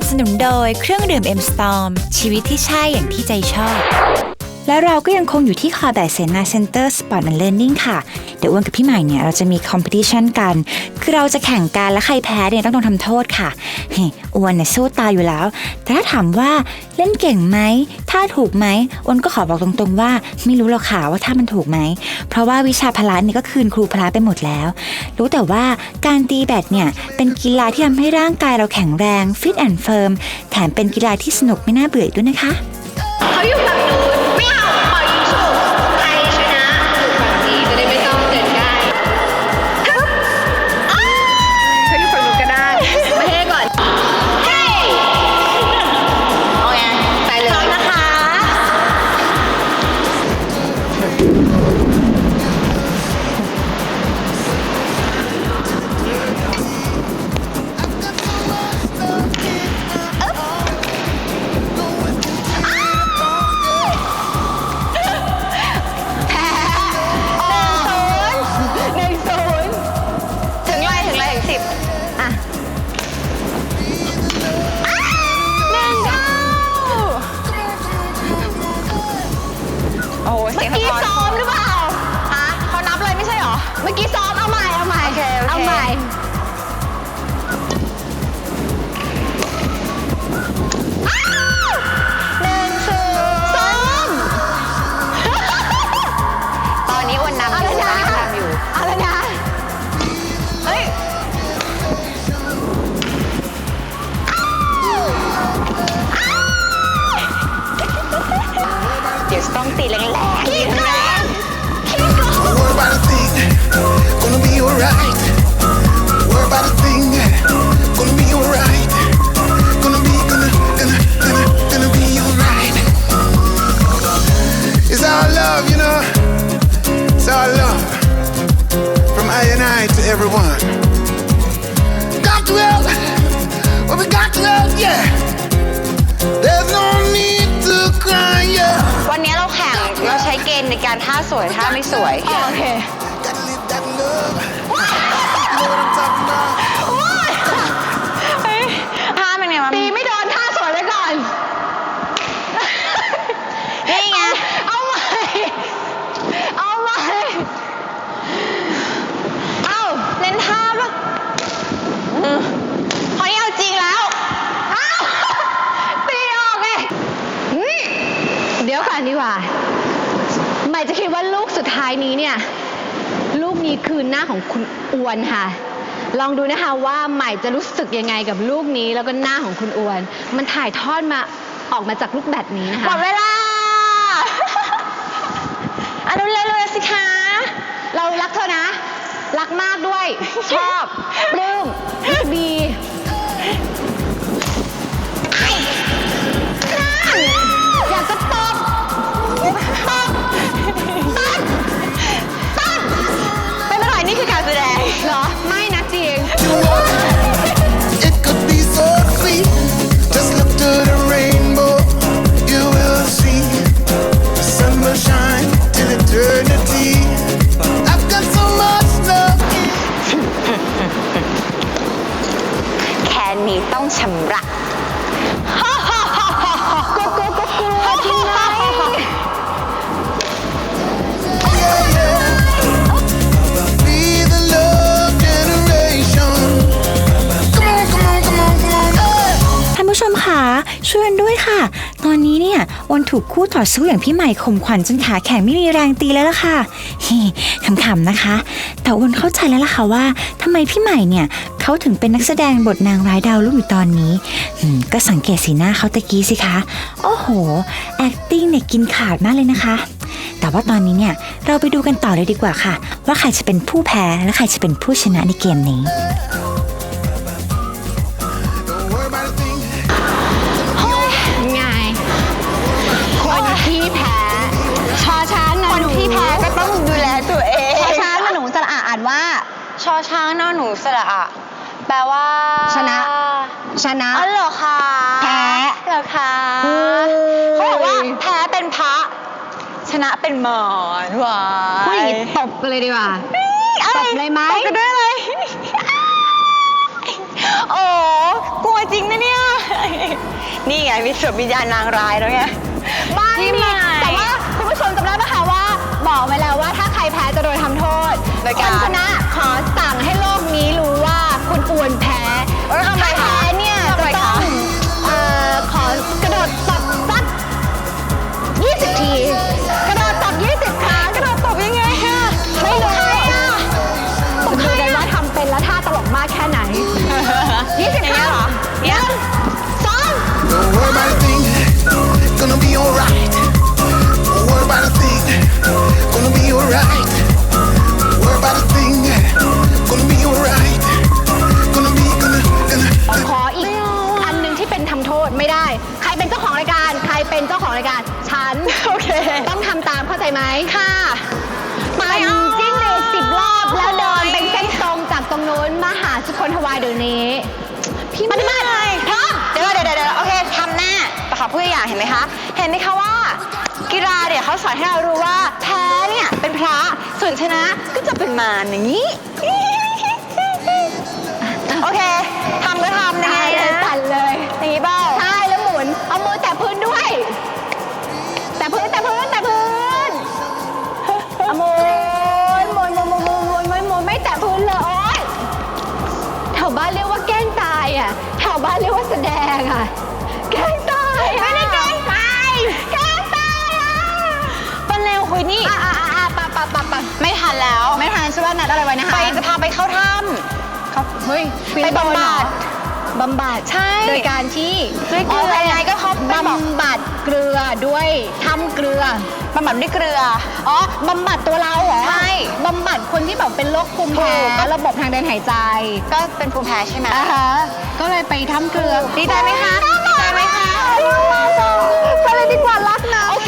นับสนุนโดยเครื่องดื่ม M Storm ชีวิตที่ใช่อย่างที่ใจชอบ และเราก็ยังคงอยู่ที่คอแบ s เซนาเซ็นเตอร์สปอร์ตแอนด์เลร์นิ่งค่ะ เดี๋ยวอ้วนกับพี่ใหม่เนี่ยเราจะมีคอมเพติชันกัน คือเราจะแข่งกันและใครแพ้เนี่ยต้องโดนทำโทษค่ะเฮ้ยอ้วนเนี่ยสู้ตายอยู่แล้ว แต่ถ้าถามว่าเล่นเก่งไหมถ้าถูกไหมอ้วนก็ขอบอกตรงๆว่า ไม่รู้หรอกค่ะว่าถ้ามันถูกไหม เพราะว่าวิชาพละเนี่ยก็คืนครูพละไปหมดแล้ว รู้แต่ว่าการตีแบดเนี่ยเป็นกีฬาที่ทำให้ร่างกายเราแข็งแรงฟิตแอนด์เฟิร์มแถมเป็นกีฬาที่สนุกไม่น่าเบื่อด้วยนะคะ เขาอยู่ฝั่งนู้น โอ้เมื่อกี้ซ้อมหรือเปล่าฮะเขานับเลยไม่ใช่หรอ เมื่อกี้ซ้อมเอาใหม่เอาใหม่เอาใหม่ อ้าวหนึ่งศูนย์ซ้อมตอนนี้อ้วนนำอยู่ตอนนี้อ้วนนำอยู่อะไรนะเฮ้ย เดี๋ยวจะต้องตีแรงๆ gonna be alright. Don't worry about a thing, gonna be alright. Gonna be, gonna, gonna, gonna, gonna be alright. It's our love, you know. It's our love. From I and I to everyone. Got to help. Well, we got to help, yeah. There's no need to cry, yeah. วันนี้เราแข่งเราใช้เกณฑ์ในการท่าสวยท่าไม่สวย โอเค ลูกสุดท้ายนี้เนี่ย ลูกนี้คือหน้าของคุณอวนค่ะ ลองดูนะคะว่าใหม่จะรู้สึกยังไงกับลูกนี้แล้วก็หน้าของคุณอวน มันถ่ายทอดมาออกมาจากลูกแบดนี้นะคะหมดเวลาอะเร็วๆๆสิคะเรารักเธอนะ รักมากด้วย ชอบปลื้มรู้สึกดี ผู้ชมคะช่วยกันด้วยค่ะ ตอนนี้เนี่ยอวนถูกคู่ต่อสู้อย่างพี่ใหม่ข่มขวัญจนขาแข็งไม่มีแรงตีแล้วล่ะค่ะเฮ้ขำๆนะคะ แต่อวนเข้าใจแล้วล่ะค่ะว่าทำไมพี่ใหม่เนี่ยเขาถึงเป็นนักแสดงบทนางร้ายดาวรุ่งอยู่ตอนนี้ก็สังเกตสีหน้าเขาตะกี้สิคะโอ้โห acting เนี่ยกินขาดมากเลยนะคะ แต่ว่าตอนนี้เนี่ยเราไปดูกันต่อเลยดีกว่าค่ะ ว่าใครจะเป็นผู้แพ้และใครจะเป็นผู้ชนะในเกมนี้ อช้างนอนหนูสระอะแปลว่าชนะ ชนะ อ๋อเหรอคะแพ้เหรอคะเฮ้ย เขาบอกว่าแพ้เป็นพระ ชนะเป็นหมอนหวาพูดอย่างนี้ตบกันเลยดีกว่า อะไรตบเลยไหม ตบกันด้วยเลย โอ้กลัวจริงนะเนี่ย นี่ไงมีสวมวิญญาณนางร้ายแล้วไงบ้านพี่มีใหม่ แต่ว่าคุณผู้ชมจำได้ไหมคะว่า บอกไว้แล้วว่าถ้าใครแพ้จะโดนทำโทษโดยคการนชนะ โอเค ต้องทำตามเข้าใจไหมค่ะปั่นจิ้งหรีดสิบรอบแล้วเดินเป็นเส้นตรงจากตรงนู้นมาหาสุคนทวายเดี๋ยวนี้ พี่ปฏิบัติพร้อมเดี๋ยวเดี๋ยวเดี๋ยวเดี๋ยวโอเคทำแน่แต่ขอพูดตัวอย่างเห็นไหมคะ เห็นไหมคะว่า กีฬาเนี่ยเขาสอนให้เรารู้ว่าแพ้เนี่ยเป็นพระส่วนชนะก็จะเป็นมารอย่างนี้ งอะแกล้งตายไม่ได้แกล้งตายแกล้งตายอะปันเร็วคุยนี่อะอะอะอะปะปะปะปะไม่ทันแล้ว ไม่ทันใช่ว่านัดอะไรไว้นะคะไปจะพาไปเข้าถ้เขาเฮ้ยไปบำบัดบำบัดใช่โดยการที่ด้วยเกลือไงก็เขาไปบอก บำบัดเกลือด้วยทำเกลือำบำบัดด้วยเกลือ อ๋อบำบัดตัวเราเหรอใช่ บำบัดคนที่แบบเป็นโรคภูมิแพ้ถูกก็ระบบทางเดินหายใจก็เป็นภูมิแพ้ใช่ไหม อ่าฮะก็เลยไปทำเกลือดีใจไหมคะดีใจไหมคะดีใจ